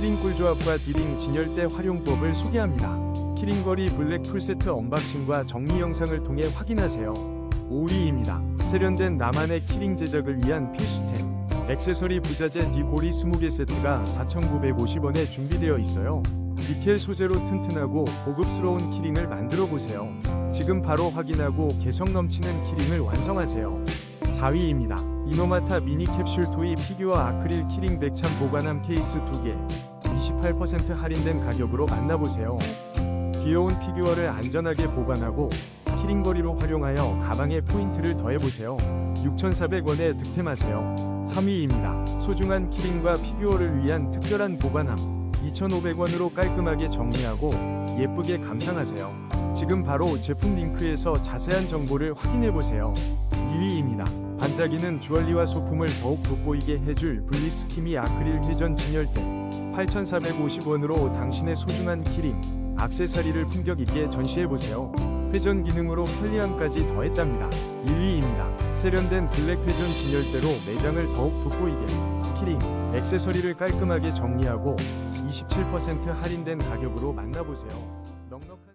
키링 꿀조합과 디링 진열대 활용법을 소개합니다. 키링거리 블랙 풀세트 언박싱과 정리 영상을 통해 확인하세요. 5위입니다. 세련된 나만의 키링 제작을 위한 필수템. 액세서리 부자재 디고리 20개 세트가 4,950원에 준비되어 있어요. 니켈 소재로 튼튼하고 고급스러운 키링을 만들어 보세요. 지금 바로 확인하고 개성 넘치는 키링을 완성하세요. 4위입니다. 이노마타 미니 캡슐 토이 피규어 아크릴 키링 백참 보관함 케이스 2개 28% 할인된 가격으로 만나보세요. 귀여운 피규어를 안전하게 보관하고 키링거리로 활용하여 가방에 포인트를 더해보세요. 6,400원에 득템하세요. 3위입니다. 소중한 키링과 피규어를 위한 특별한 보관함 2,500원으로 깔끔하게 정리하고 예쁘게 감상하세요. 지금 바로 제품 링크에서 자세한 정보를 확인해보세요. 2위입니다. 반짝이는 주얼리와 소품을 더욱 돋보이게 해줄 블리스 키미 아크릴 회전 진열대 8,450원으로 당신의 소중한 키링, 악세사리를 품격 있게 전시해보세요. 회전 기능으로 편리함까지 더했답니다. 1위입니다. 세련된 블랙 회전 진열대로 매장을 더욱 돋보이게 키링, 액세서리를 깔끔하게 정리하고 27% 할인된 가격으로 만나보세요. 넉넉한